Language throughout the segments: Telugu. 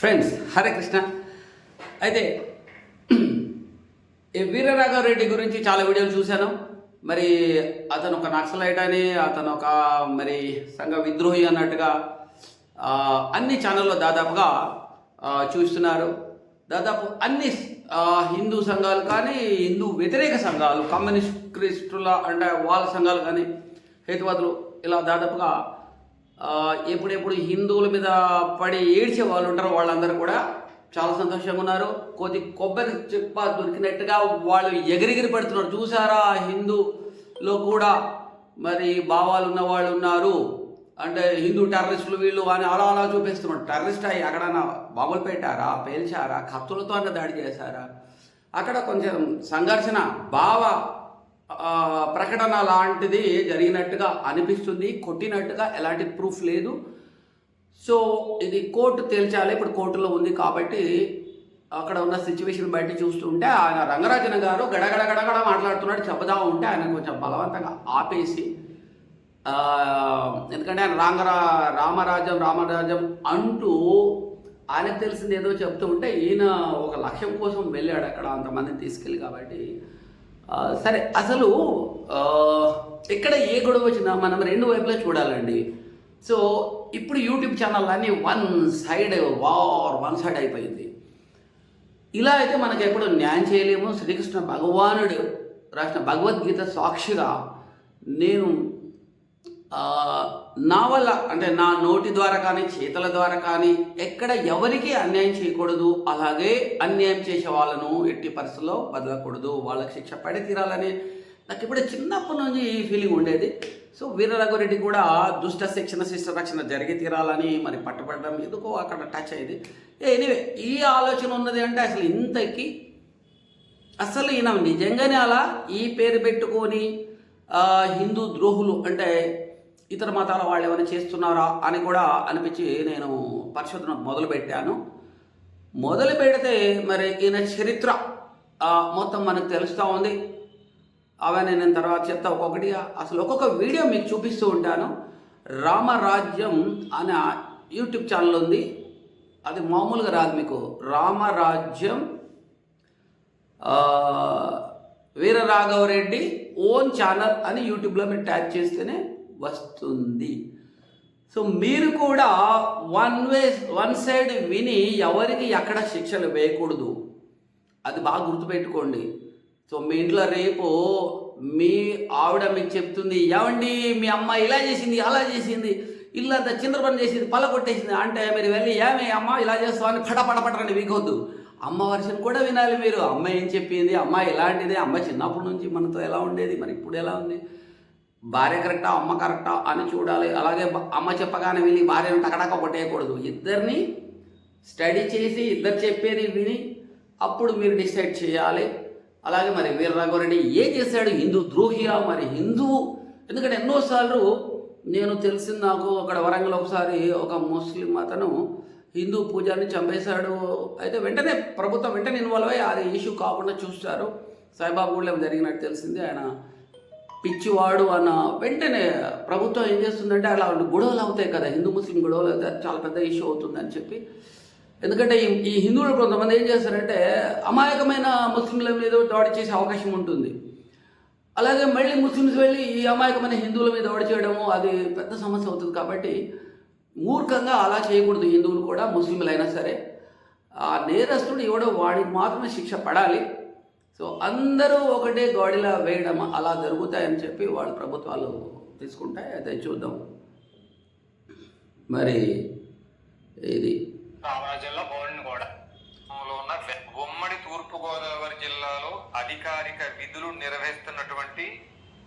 ఫ్రెండ్స్ హరే కృష్ణ అయితే ఈ వీరరాఘవరెడ్డి గురించి చాలా వీడియోలు చూశాను. మరి అతను ఒక నక్సలైట్ అని అతను ఒక మరి సంఘ విద్రోహి అన్నట్టుగా అన్ని ఛానల్లో దాదాపుగా చూస్తున్నారు. దాదాపు అన్ని హిందూ సంఘాలు కానీ హిందూ వ్యతిరేక సంఘాలు కమ్యూనిస్ట్ క్రిస్టుల అంటే వాళ్ళ సంఘాలు కానీ హేతువాదులు ఇలా దాదాపుగా ఎప్పుడెప్పుడు హిందువుల మీద పడి ఏడ్చే వాళ్ళు ఉంటారు వాళ్ళందరూ కూడా చాలా సంతోషంగా ఉన్నారు. కొద్ది కొబ్బరి చెప్ప దొరికినట్టుగా వాళ్ళు ఎగిరిగిరి పడుతున్నారు. చూసారా హిందూలో కూడా మరి భావాలు ఉన్న వాళ్ళు ఉన్నారు. అంటే హిందూ టెర్రరిస్టులు వీళ్ళు అని అలా అలా చూపిస్తున్నారు. టెర్రరిస్ట్ అయ్యి అక్కడ బాంబులు పెట్టారా పేల్చారా కత్తులతో అన్న దాడి చేశారా? అక్కడ కొంచెం సంఘర్షణ భావ ప్రకటన లాంటిది జరిగినట్టుగా అనిపిస్తుంది. కొట్టినట్టుగా ఎలాంటి ప్రూఫ్ లేదు. సో ఇది కోర్టు తేల్చాలి. ఇప్పుడు కోర్టులో ఉంది కాబట్టి అక్కడ ఉన్న సిచ్యువేషన్ బయట చూస్తుంటే ఆయన రంగరాజన గారు గడగడ గడగడ మాట్లాడుతున్నాడు. చెబుదా ఉంటే ఆయన కొంచెం బలవంతంగా ఆపేసి ఎందుకంటే ఆయన రాంగరా రామరాజ్యం రామరాజ్యం అంటూ ఆయనకు తెలిసింది ఏదో చెప్తూ ఉంటే ఈయన ఒక లక్ష్యం కోసం వెళ్ళాడు అక్కడ అంతమందిని తీసుకెళ్ళి కాబట్టి. సరే అసలు ఎక్కడ ఏ గొడవ వచ్చినా మనం రెండు వైపులా చూడాలండి. సో ఇప్పుడు యూట్యూబ్ ఛానల్ అన్నీ one side war one side అయిపోయింది. ఇలా అయితే మనకి ఎప్పుడు న్యాయం చేయలేము. శ్రీకృష్ణ భగవానుడు రాసిన భగవద్గీత సాక్షిగా నేను నా వల్ల అంటే నా నోటి ద్వారా కానీ చేతల ద్వారా కానీ ఎక్కడ ఎవరికి అన్యాయం చేయకూడదు అలాగే అన్యాయం చేసే వాళ్ళను ఎట్టి పరిస్థితుల్లో వదలకూడదు. వాళ్ళకి శిక్ష పడి తీరాలని నాకు ఇప్పుడు చిన్నప్పటి నుంచి ఈ ఫీలింగ్ ఉండేది. సో వీరరఘురెడ్డి కూడా దుష్ట శిక్షణ శిష్ట రక్షణ జరిగి తీరాలని మరి పట్టుబడడం ఎందుకో అక్కడ టచ్ అయ్యేది. ఎనీవే ఈ ఆలోచన ఉన్నది అంటే అసలు ఇంతకీ అసలు ఈయన నిజంగానే అలా ఈ పేరు పెట్టుకొని హిందూ ద్రోహులు అంటే ఇతర మతాల వాళ్ళు ఏమైనా చేస్తున్నారా అని కూడా అనిపించి నేను పరిశోధన మొదలుపెట్టాను. మొదలు పెడితే మరి ఈయన చరిత్ర మొత్తం మనకు తెలుస్తూ ఉంది. అవన్నీ నేను తర్వాత చెప్తా ఒక్కొక్కటి అసలు ఒక్కొక్క వీడియో మీకు చూపిస్తూ ఉంటాను. రామరాజ్యం అనే యూట్యూబ్ ఛానల్ ఉంది. అది మామూలుగా రాదు మీకు. రామరాజ్యం వీరరాఘవరెడ్డి ఓన్ ఛానల్ అని యూట్యూబ్లో మీరు ట్యాగ్ చేస్తేనే వస్తుంది. సో మీరు కూడా వన్ వే వన్ సైడ్ విని ఎవరికి ఎక్కడ శిక్షలు వేయకూడదు. అది బాగా గుర్తుపెట్టుకోండి. సో మీ ఇంట్లో రేపు మీ ఆవిడ మీకు చెప్తుంది ఏమండి మీ అమ్మ ఇలా చేసింది అలా చేసింది ఇల్లంతా చింద్ర పని చేసింది పళ్ళ కొట్టేసింది. అంటే మీరు వెళ్ళి ఏమి అమ్మ ఇలా చేస్తావు అని పట పట అమ్మ వర్షం కూడా వినాలి మీరు. అమ్మ ఏం చెప్పింది? అమ్మ ఇలాంటిది. అమ్మ చిన్నప్పటి నుంచి మనతో ఎలా ఉండేది? మరి ఇప్పుడు ఎలా ఉంది? భార్య కరెక్టా అమ్మ కరెక్టా అని చూడాలి. అలాగే అమ్మ చెప్పగానే విని భార్యను టకటక కొట్టేయకూడదు. ఇద్దరిని స్టడీ చేసి ఇద్దరు చెప్పేది విని అప్పుడు మీరు డిసైడ్ చేయాలి. అలాగే మరి వీర రాఘవరెడ్డి ఏం చేశాడు? హిందూ ద్రోహియా? మరి హిందువు ఎందుకంటే ఎన్నోసార్లు నేను తెలిసింది నాకు అక్కడ వరంగల్ ఒకసారి ఒక ముస్లిం అతను హిందూ పూజారిని చంపేశాడు. అయితే వెంటనే ప్రభుత్వం వెంటనే ఇన్వాల్వ్ అయ్యి అది ఇష్యూ కాకుండా చూస్తారు. సాయిబాబు కూడా జరిగినట్టు తెలిసింది. ఆయన పిచ్చివాడు అన్న వెంటనే ప్రభుత్వం ఏం చేస్తుందంటే అలా గొడవలు అవుతాయి కదా హిందూ ముస్లిం గొడవలు అవుతాయి చాలా పెద్ద ఇష్యూ అవుతుందని చెప్పి. ఎందుకంటే ఈ- ఈ హిందువులు కొంతమంది ఏం చేస్తారంటే అమాయకమైన ముస్లింల మీద దాడి చేసే అవకాశం ఉంటుంది. అలాగే మళ్ళీ ముస్లిమ్స్ వెళ్ళి ఈ అమాయకమైన హిందువుల మీద దాడి చేయడము అది పెద్ద సమస్య అవుతుంది కాబట్టి మూర్ఖంగా అలా చేయకూడదు హిందువులు కూడా ముస్లింలు అయినా సరే. ఆ నేరస్తుడు ఎవడో వాడికి మాత్రమే శిక్ష పడాలి. సో అందరూ ఒకటే గోడిలా వేయడం అలా జరుగుతాయని చెప్పి వాళ్ళ ప్రభుత్వాలు తీసుకుంటాయి. అదే చూద్దాం. మరి ఇది. రామరాజ్యంలో బోర్డుని కూడా ఉన్న ఉమ్మడి తూర్పు గోదావరి జిల్లాలో అధికారిక విధులు నిర్వహిస్తున్నటువంటి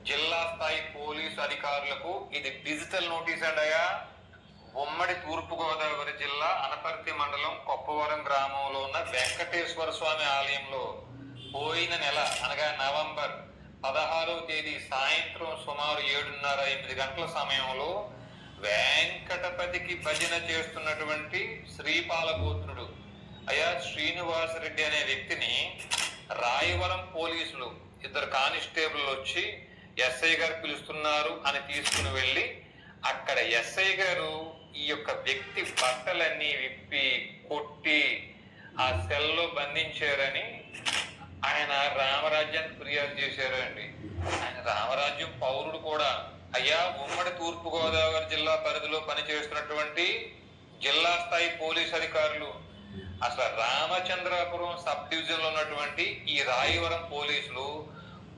జిల్లా స్థాయి పోలీసు అధికారులకు ఇది డిజిటల్ నోటీస్ అండయా ఉమ్మడి తూర్పు గోదావరి జిల్లా అనపర్తి మండలం కొప్పవరం గ్రామంలో ఉన్న వెంకటేశ్వర స్వామి ఆలయంలో పోయిన నెల అనగా నవంబర్ పదహారవ తేదీ సాయంత్రం సుమారు ఏడున్నర ఎనిమిది గంటల సమయంలో వెంకటపతికి భజన చేస్తున్నటువంటి శ్రీపాలగోత్రుడు అయా శ్రీనివాసరెడ్డి అనే వ్యక్తిని రాయవరం పోలీసులు ఇద్దరు కానిస్టేబుల్ వచ్చి ఎస్ఐ గారు పిలుస్తున్నారు అని తీసుకుని వెళ్ళి అక్కడ ఎస్ఐ గారు ఈ యొక్క వ్యక్తి బట్టలన్నీ విప్పి కొట్టి ఆ సెల్లో బంధించారని ఆయన రామరాజ్యాన్ని ఫిర్యాదు చేశారు అండి ఆయన రామరాజ్యం పౌరుడు కూడా. అయ్యా ఉమ్మడి తూర్పు గోదావరి జిల్లా పరిధిలో పనిచేస్తున్నటువంటి జిల్లా స్థాయి పోలీస్ అధికారులు అసలు రామచంద్రాపురం సబ్ డివిజన్లో ఉన్నటువంటి ఈ రాయవరం పోలీసులు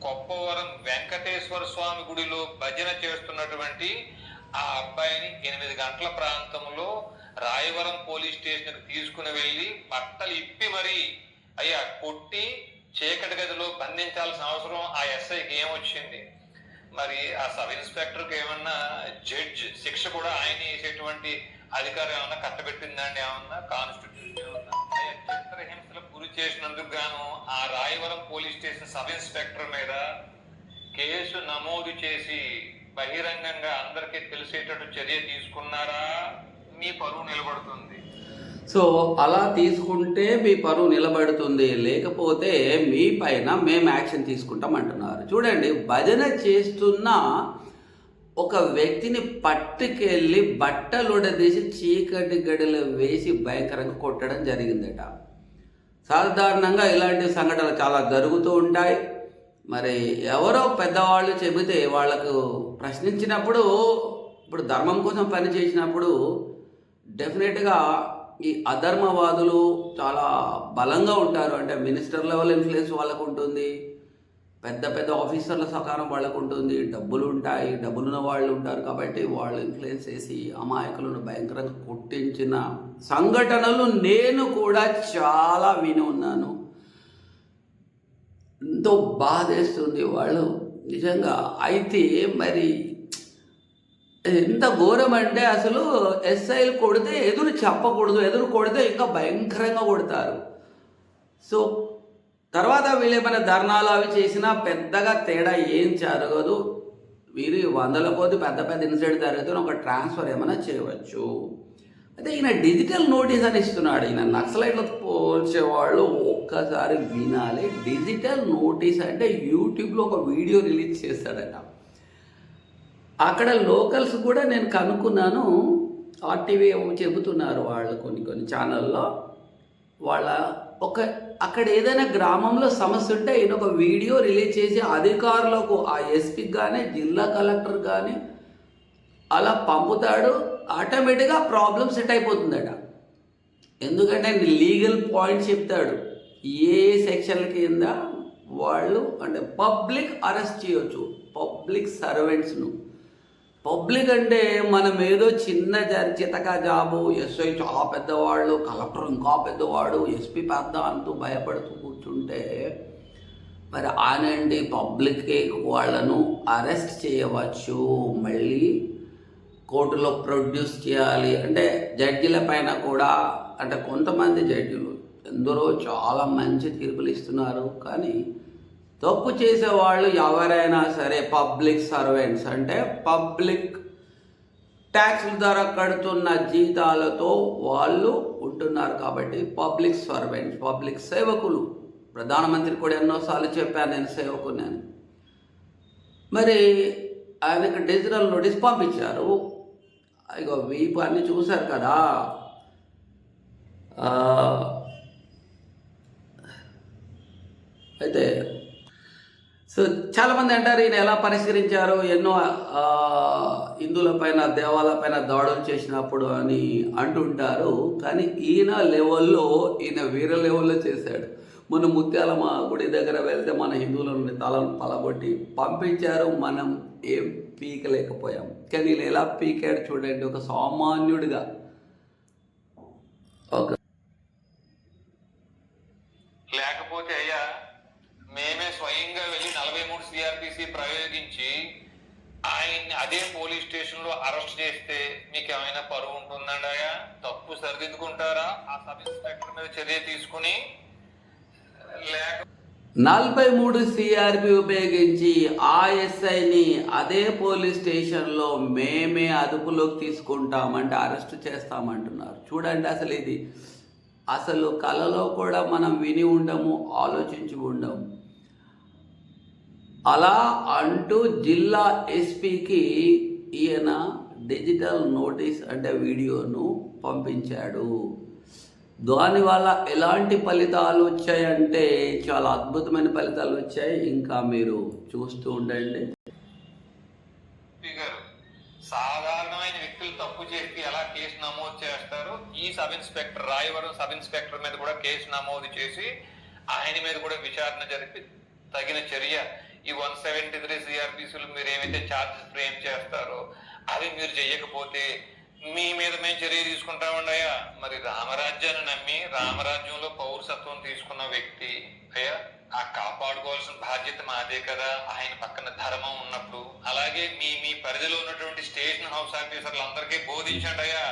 కొప్పవరం వెంకటేశ్వర స్వామి గుడిలో భజన చేస్తున్నటువంటి ఆ అబ్బాయిని ఎనిమిది గంటల ప్రాంతంలో రాయవరం పోలీస్ స్టేషన్కి తీసుకుని వెళ్ళి బట్టలు ఇప్పి మరి అయ్యా కొట్టి చీకటి గదిలో బంధించాల్సిన అవసరం ఆ ఎస్ఐకి ఏమొచ్చింది? మరి ఆ సబ్ ఇన్స్పెక్టర్కి ఏమన్నా జడ్జ్ శిక్ష కూడా ఆయన వేసేటువంటి అధికారం ఏమన్నా కట్టబెట్టిందండి ఏమన్నా? కాన్స్టిట్యూషన్ ఏమన్నా? అయ్యా, చిత్రహింసలకు గురి చేసినందుకు గాను ఆ Rayavaram police station sub inspector మీద కేసు నమోదు చేసి బహిరంగంగా అందరికీ తెలిసేటట్టు చర్య తీసుకున్నారా? మీ పరువు నిలబడుతుంది. సో అలా తీసుకుంటే మీ పరువు నిలబడుతుంది. లేకపోతే మీ పైన మేము యాక్షన్ తీసుకుంటాం అంటున్నారు. చూడండి భజన చేస్తున్న ఒక వ్యక్తిని పట్టుకెళ్ళి బట్టలుడదీసి చీకటి గడిలో వేసి భయంకరంగా కొట్టడం జరిగిందట. సాధారణంగా ఇలాంటి సంఘటనలు చాలా జరుగుతూ ఉంటాయి. మరి ఎవరో పెద్దవాళ్ళు చెబితే వాళ్ళకు ప్రశ్నించినప్పుడు ఇప్పుడు ధర్మం కోసం పని చేసినప్పుడు డెఫినెట్గా ఈ అధర్మవాదులు చాలా బలంగా ఉంటారు. అంటే మినిస్టర్ లెవెల్ ఇన్ఫ్లుయెన్స్ వాళ్ళకు ఉంటుంది పెద్ద పెద్ద ఆఫీసర్ల సహకారం వాళ్ళకు ఉంటుంది డబ్బులు ఉంటాయి. డబ్బులున్న వాళ్ళు ఉంటారు కాబట్టి వాళ్ళు ఇన్ఫ్లుయెన్స్ చేసి అమాయకులను భయంకరంగా కొట్టించిన సంఘటనలు నేను కూడా చాలా విని ఉన్నాను. ఎంతో బాధేస్తుంది వాళ్ళు. నిజంగా అయితే మరి ఎంత ఘోరం అంటే అసలు ఎస్ఐలు కొడితే ఎదురు చెప్పకూడదు ఎదురు కొడితే ఇంకా భయంకరంగా కొడతారు. సో తర్వాత వీళ్ళు ఏమైనా ధర్నాలు అవి చేసినా పెద్దగా తేడా ఏం జరగదు. వీరు వందల కొద్ది పెద్ద పెద్ద ఇన్సిడెంట్ జరిగితే ఒక ట్రాన్స్ఫర్ ఏమైనా చేయవచ్చు. అయితే ఈయన డిజిటల్ నోటీస్ అని ఇస్తున్నాడు. ఈయన నక్సలైట్లతో పోల్చేవాళ్ళు ఒక్కసారి వినాలి. డిజిటల్ నోటీస్ అంటే యూట్యూబ్లో ఒక వీడియో రిలీజ్ చేస్తాడట. అక్కడ లోకల్స్ కూడా నేను కనుక్కున్నాను. ఆర్టీవీ చెబుతున్నారు వాళ్ళు కొన్ని కొన్ని ఛానల్లో. వాళ్ళ ఒక అక్కడ ఏదైనా గ్రామంలో సమస్య ఉంటే ఈయన ఒక వీడియో రిలీజ్ చేసి అధికారులకు ఆ ఎస్పీకి కానీ జిల్లా కలెక్టర్ కానీ అలా పంపుతాడు. ఆటోమేటిక్గా ప్రాబ్లం సెట్ అయిపోతుందట. ఎందుకంటే ఆయన లీగల్ పాయింట్ చెప్తాడు. ఏ సెక్షన్ల కింద వాళ్ళు అంటే పబ్లిక్ అరెస్ట్ చేయొచ్చు. పబ్లిక్ సర్వెంట్స్ను. పబ్లిక్ అంటే మనం ఏదో చిన్న జ- చితక జాబు ఎస్ఐ చాలా పెద్దవాళ్ళు కలెక్టర్ ఇంకా పెద్దవాడు ఎస్పీ పెద్ద అంటూ భయపడుతూ కూర్చుంటే మరి ఆనండి పబ్లిక్కి వాళ్ళను అరెస్ట్ చేయవచ్చు. మళ్ళీ కోర్టులో ప్రొడ్యూస్ చేయాలి. అంటే జడ్జిల పైన కూడా అంటే కొంతమంది జడ్జిలు ఎందరో చాలా మంచి తీర్పులు ఇస్తున్నారు. కానీ తప్పు చేసేవాళ్ళు ఎవరైనా సరే పబ్లిక్ సర్వెంట్స్ అంటే పబ్లిక్ ట్యాక్స్ల ద్వారా కడుతున్న జీతాలతో వాళ్ళు ఉంటున్నారు కాబట్టి పబ్లిక్ సర్వెంట్స్ పబ్లిక్ సేవకులు. ప్రధానమంత్రి కూడా ఎన్నోసార్లు చెప్పాను నేను సేవకుని మరి ఆయనకు డిజిటల్ నోటీస్ పంపించారు. ఇగో వీపు అన్ని చూశారు కదా. అయితే సో చాలామంది అంటారు ఈయన ఎలా పరిష్కరించారు? ఎన్నో హిందువుల పైన దేవాలయ పైన దాడులు చేసినప్పుడు అని అంటుంటారు. కానీ ఈయన లెవెల్లో ఈయన వేరే లెవెల్లో చేశాడు. మన మా గుడి దగ్గర వెళ్తే మన హిందువులని తలను పలగొట్టి పంపించారు. మనం ఏం పీకలేకపోయాం. కానీ ఈయన ఎలా పీకాడు చూడండి ఒక సామాన్యుడిగా ఒక లేకపోతే అయ్యా మేమే స్వయంగా వెళ్ళి నలభై మూడు సిఆర్పిసి ప్రయోగించి ఆయన్ని అదే పోలీస్ స్టేషన్లో అరెస్ట్ చేస్తే మీకు ఏమైనా పరువు ఉంటుందండి తప్పు సరిదిద్దుకుంటారా? ఆ సబ్ ఇన్స్పెక్టర్ మీద చర్య తీసుకుని లేక నలభై మూడు సిఆర్పి ఉపయోగించి ఆ ఎస్ఐని అదే పోలీస్ స్టేషన్లో మేమే అదుపులోకి తీసుకుంటామంటే అరెస్ట్ చేస్తామంటున్నారు. చూడండి అసలు ఇది. అసలు కళలో కూడా మనం విని ఉండము ఆలోచించి ఉండము. అలా అంటూ జిల్లా ఎస్పీకి ఈయన డిజిటల్ నోటీస్ అంటే వీడియోను పంపించాడు. దానివల్ల ఎలాంటి ఫలితాలు వచ్చాయంటే చాలా అద్భుతమైన ఫలితాలు వచ్చాయి. ఇంకా మీరు చూస్తూ ఉండండి. సాధారణమైన వ్యక్తులు తప్పు చేసి ఎలా కేసు నమోదు చేస్తారు? ఈ sub inspector Rayavaram sub inspector మీద కూడా కేసు నమోదు చేసి ఆయన మీద కూడా విచారణ జరిపి తగిన చర్య ఈ వన్ సెవెంటీ త్రీ సిఆర్పిసిలు మీరు ఏమైతే ఛార్జెస్ ఫ్రేమ్ చేస్తారో అవి మీరు చెయ్యకపోతే మీ మీద మేము చర్య తీసుకుంటామండయ్యా మరి రామరాజ్యాన్ని నమ్మి రామరాజ్యంలో పౌరసత్వం తీసుకున్న వ్యక్తి అయ్యా ఆ కాపాడుకోవాల్సిన బాధ్యత మాదే కదా. ఆయన పక్కన ధర్మం ఉన్నప్పుడు అలాగే మీ మీ పరిధిలో ఉన్నటువంటి స్టేషన్ హౌస్ ఆఫీసర్లు అందరికీ బోధించండి అయ్యా.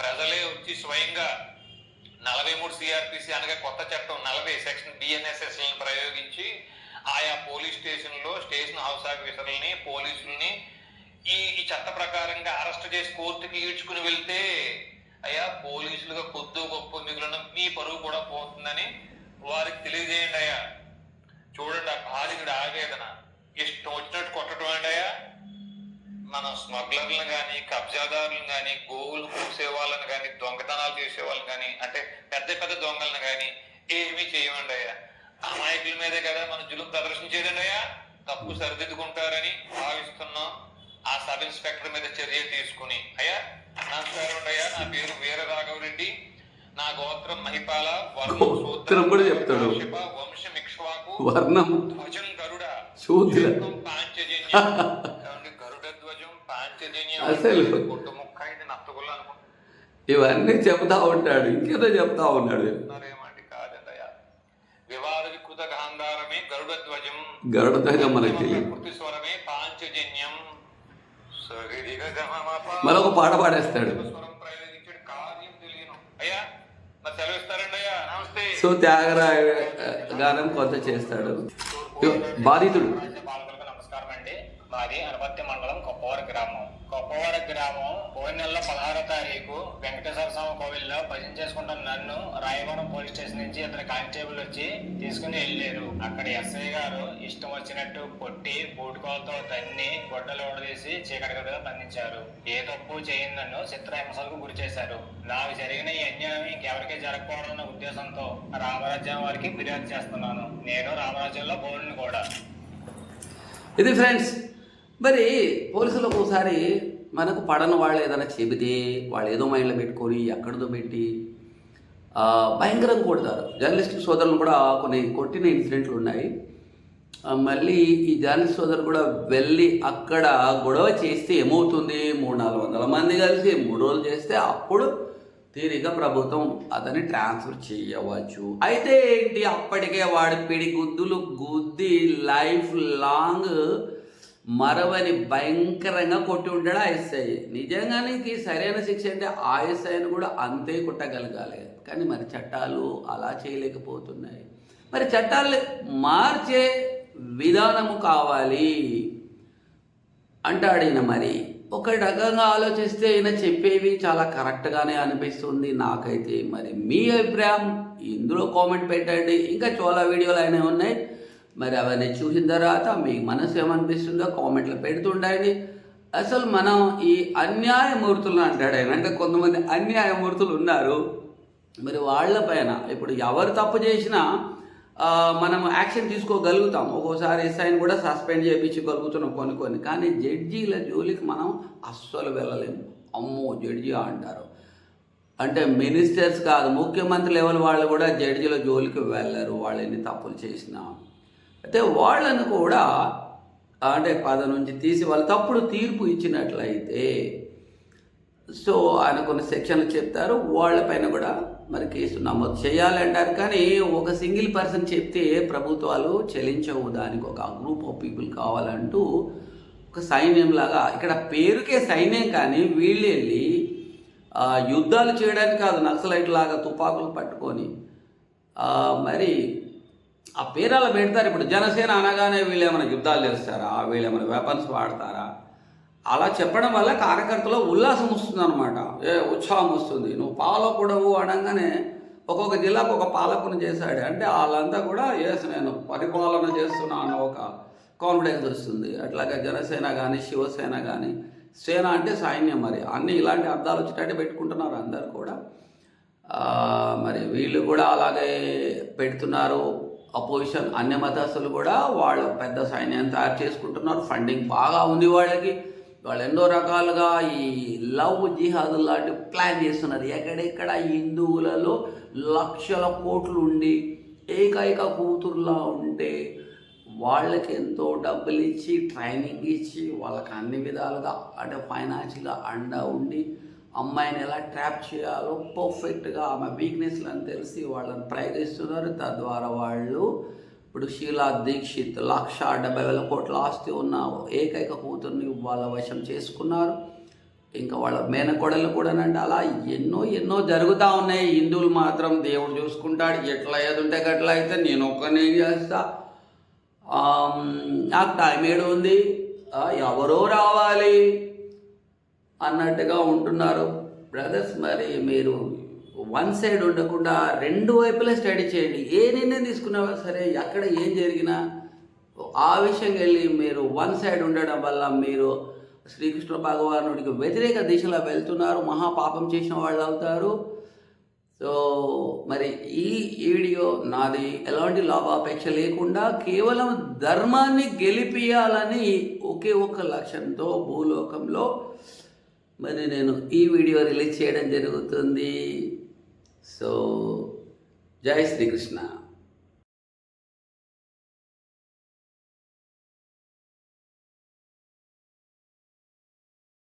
ప్రజలే వచ్చి స్వయంగా నలభై మూడు సిఆర్పిసి అనగా కొత్త చట్టం నలభై సెక్షన్ బిఎన్ఎస్ఎస్ ప్రయోగించి ఆయా పోలీస్ స్టేషన్లో స్టేషన్ హౌస్ ఆఫీసర్లని పోలీసుల్ని ఈ ఈ చట్ట ప్రకారంగా అరెస్ట్ చేసి కోర్టుకి ఈడ్చుకుని వెళ్తే అయ్యా పోలీసులుగా కొద్దు గొప్ప మిగులున్న మీ పరువు కూడా పోతుందని వారికి తెలియజేయండి అయ్యా. చూడండి ఆ బాధికుడు ఆవేదన. ఇష్టం వచ్చినట్టు కొట్టడం అండి అయ్యా? మనం స్మగ్లర్లను కానీ కబ్జాదారులను కానీ గోవులు కూసే వాళ్ళని కానీ దొంగతనాలు చేసే వాళ్ళని కానీ అంటే పెద్ద పెద్ద దొంగలను కానీ ఏమీ చేయమండి అయ్యా. అమాయకుల మీదే కదా మనం జులుం ప్రదర్శించేదండి అయ్యా. తప్పు సరిదిద్దుకుంటారని భావిస్తున్నాం. ఆ సబ్ ఇన్స్పెక్టర్ మీద చర్య తీసుకుని. అయ్యా నమస్కారం అయ్యా. నా పేరు వీర రాఘవరెడ్డి నా గోత్రం మహిపాల వర్ణం గోత్రం కూడా చెప్తాడు. వంశం ఇక్ష్వాకు వర్ణం. ధ్వజం గరుడ. ఏకం పాంచజన్యం? గరుడ ధ్వజం పాంచజన్యం. అసలు. గుట్టు ముక్క ఇది నత్తగుల్ల అనుకుంటున్నారేమండి ఇవన్నీ చెప్తా ఉంటాడు. ఇంకేదో చెప్తా ఉన్నాడు. వివాద వికృత గాంధారమే గరుడ ధ్వజం గరుడ ధ్వజం మనకి తెలియదు మరొక పాట పాడేస్తాడు. సో త్యాగరాయ గానం కొంత చేస్తాడు. బాధితుడు పాలకులకు నమస్కారం అండి మాది అనపత్తి మండలం కొప్పవరం గ్రామం కొప్పవరం గ్రామం పోయిన నెల పదహారో తారీఖు వెంకటేశ్వర స్వామి కోవిల్లో భజన చేసుకుంటున్న నన్ను రాయవరం పోలీస్ స్టేషన్ నుంచి ఇద్దరు కానిస్టేబుల్ వచ్చి తీసుకుని వెళ్ళారు. అక్కడ ఎస్ఐ గారు ఇష్టం వచ్చినట్టు కొట్టి బూటుకోలతో తన్ని గొడ్డలు ఓడదీసి చీకటి గదిలో బంధించారు. ఏ తప్పు చేయని నన్ను చిత్రహింసలకు గురి చేశారు. నాకు జరిగిన ఈ అన్యాయం ఇంకెవరికీ జరగకూడదన్న ఉద్దేశంతో రామరాజ్యం వారికి ఫిర్యాదు చేస్తున్నాను. నేను రామరాజ్యంలో పౌరుని కూడా. ఇది ఫ్రెండ్స్ మరి పోలీసులు ఒకసారి మనకు పడని వాళ్ళు ఏదైనా చెబితే వాళ్ళు ఏదో మైండ్లో పెట్టుకొని ఎక్కడిదో పెట్టి భయంకరంగా కొడతారు. జర్నలిస్ట్ సోదరులు కూడా కొన్ని కొట్టిన ఇన్సిడెంట్లు ఉన్నాయి. మళ్ళీ ఈ జర్నలిస్ట్ సోదరు కూడా వెళ్ళి అక్కడ గొడవ చేస్తే ఏమవుతుంది? మూడు నాలుగు వందల మంది కలిసి మూడు రోజులు చేస్తే అప్పుడు తీరిక ప్రభుత్వం అతన్ని ట్రాన్స్ఫర్ చేయవచ్చు. అయితే ఏంటి? అప్పటికే వాడి పిడి గుద్దులు గుద్ది లైఫ్ లాంగ్ మరవని భయంకరంగా కొట్టి ఉంటాడు ఆ నిజంగానే సరైన శిక్ష అంటే ఆ కూడా అంతే కొట్టగలగాలి. కానీ మరి చట్టాలు అలా చేయలేకపోతున్నాయి. మరి చట్టాలు మార్చే విధానము కావాలి అంటాడు ఈయన మరి. ఒక రకంగా ఆలోచిస్తే ఈయన చెప్పేవి చాలా కరెక్ట్గానే అనిపిస్తుంది నాకైతే. మరి మీ అభిప్రాయం ఇందులో కామెంట్ పెట్టండి. ఇంకా చాలా వీడియోలు అయినా ఉన్నాయి. మరి అవన్నీ చూసిన తర్వాత మీ మనసు ఏమనిపిస్తుందో కామెంట్లు పెడుతుండండి. అసలు మనం ఈ అన్యాయమూర్తులు అంటాడు ఆయన అంటే కొంతమంది అన్యాయమూర్తులు ఉన్నారు. మరి వాళ్ళపైన ఇప్పుడు ఎవరు తప్పు చేసినా మనం యాక్షన్ తీసుకోగలుగుతాం. ఒక్కోసారి ఎస్ఐని కూడా సస్పెండ్ చేయించగలుగుతున్నాం కొన్ని కొన్ని. కానీ జడ్జీల జోలికి మనం అస్సలు వెళ్ళలేము అమ్మో జడ్జి అంటారు. అంటే మినిస్టర్స్ కాదు ముఖ్యమంత్రి లెవెల్ వాళ్ళు కూడా జడ్జిల జోలికి వెళ్ళరు. వాళ్ళు ఎన్ని తప్పులు చేసినా. అయితే వాళ్ళను కూడా అంటే పద నుంచి తీసి వాళ్ళు తప్పుడు తీర్పు ఇచ్చినట్లయితే సో ఆయన కొన్ని సెక్షన్లు చెప్తారు వాళ్ళపైన కూడా మరి కేసు నమోదు చేయాలంటారు కానీ ఒక సింగిల్ పర్సన్ చెప్తే ప్రభుత్వాలు చెల్లించవు. దానికి ఒక గ్రూప్ ఆఫ్ పీపుల్ కావాలంటూ ఒక సైన్యం లాగా ఇక్కడ పేరుకే సైన్యం కానీ వీళ్ళు వెళ్ళి యుద్ధాలు చేయడానికి కాదు నక్సలైట్ లాగా తుపాకులు పట్టుకొని మరి ఆ పేరాలు పెడతారు. ఇప్పుడు జనసేన అనగానే వీళ్ళు ఏమైనా యుద్ధాలు చేస్తారా? వీళ్ళు ఏమైనా వెపన్స్ వాడతారా? అలా చెప్పడం వల్ల కార్యకర్తలో ఉల్లాసం వస్తుంది అనమాట ఏ ఉత్సాహం వస్తుంది. నువ్వు పాలకుడవు అనగానే ఒక్కొక్క జిల్లాకు ఒక పాలకుని చేశాడు. అంటే వాళ్ళంతా కూడా ఎస్ నేను పరిపాలన చేస్తున్నా అన్న ఒక కాన్ఫిడెన్స్ వస్తుంది. అట్లాగే జనసేన కానీ శివసేన కానీ సేన అంటే సైన్యం మరి. అన్ని ఇలాంటి అర్థాలు వచ్చేటట్టు పెట్టుకుంటున్నారు అందరు కూడా. మరి వీళ్ళు కూడా అలాగే పెడుతున్నారు. అపోజిషన్ అన్య మతస్థులు కూడా వాళ్ళ పెద్ద సైన్యాన్ని తయారు చేసుకుంటున్నారు. ఫండింగ్ బాగా ఉంది వాళ్ళకి. వాళ్ళు ఎన్నో రకాలుగా ఈ లవ్ జిహాద్ లాంటి ప్లాన్ చేస్తున్నారు. ఎక్కడెక్కడ హిందువులలో లక్షల కోట్లు ఉండి ఏకైక కూతురులా ఉంటే వాళ్ళకి ఎంతో డబ్బులు ఇచ్చి ట్రైనింగ్ ఇచ్చి వాళ్ళకి అన్ని విధాలుగా అంటే ఫైనాన్షియల్గా అండ ఉండి అమ్మాయిని ఎలా ట్రాప్ చేయాలో పర్ఫెక్ట్గా ఆమె వీక్నెస్లను తెలిసి వాళ్ళని ప్రయత్నిస్తున్నారు తద్వారా వాళ్ళు ఇప్పుడు షీలా దీక్షిత్ లక్ష డెబ్బై వేల కోట్ల ఆస్తి ఉన్న ఏకైక కూతుర్ని వాళ్ళ వశం చేసుకున్నారు. ఇంకా వాళ్ళ మేనకోడలు కూడానంటే అలా ఎన్నో ఎన్నో జరుగుతూ ఉన్నాయి. హిందువులు మాత్రం దేవుడు చూసుకుంటాడు. ఎట్లా ఏది ఉంటే గట్లా అయితే నేను ఒక్కనే చేస్తా. నాకు టైం ఏడు ఉంది ఎవరో రావాలి. అన్నట్టుగా ఉంటున్నారు. బ్రదర్స్ మరి మీరు వన్ సైడ్ ఉండకుండా రెండు వైపులా స్టడీ చేయండి. ఏ నిర్ణయం తీసుకున్నా సరే ఎక్కడ ఏం జరిగినా ఆ విషయం వెళ్ళి మీరు వన్ సైడ్ ఉండడం వల్ల మీరు శ్రీకృష్ణ భగవానుడికి వ్యతిరేక దిశలో వెళ్తున్నారు. మహాపాపం చేసిన వాళ్ళు అవుతారు. సో మరి ఈ వీడియో నాది ఎలాంటి లాభాపేక్ష లేకుండా కేవలం ధర్మాన్ని గెలిపియాలని ఒకే ఒక్క లక్ష్యంతో భూలోకంలో మరి నేను ఈ వీడియో రిలీజ్ చేయడం జరుగుతుంది. సో జై శ్రీకృష్ణ.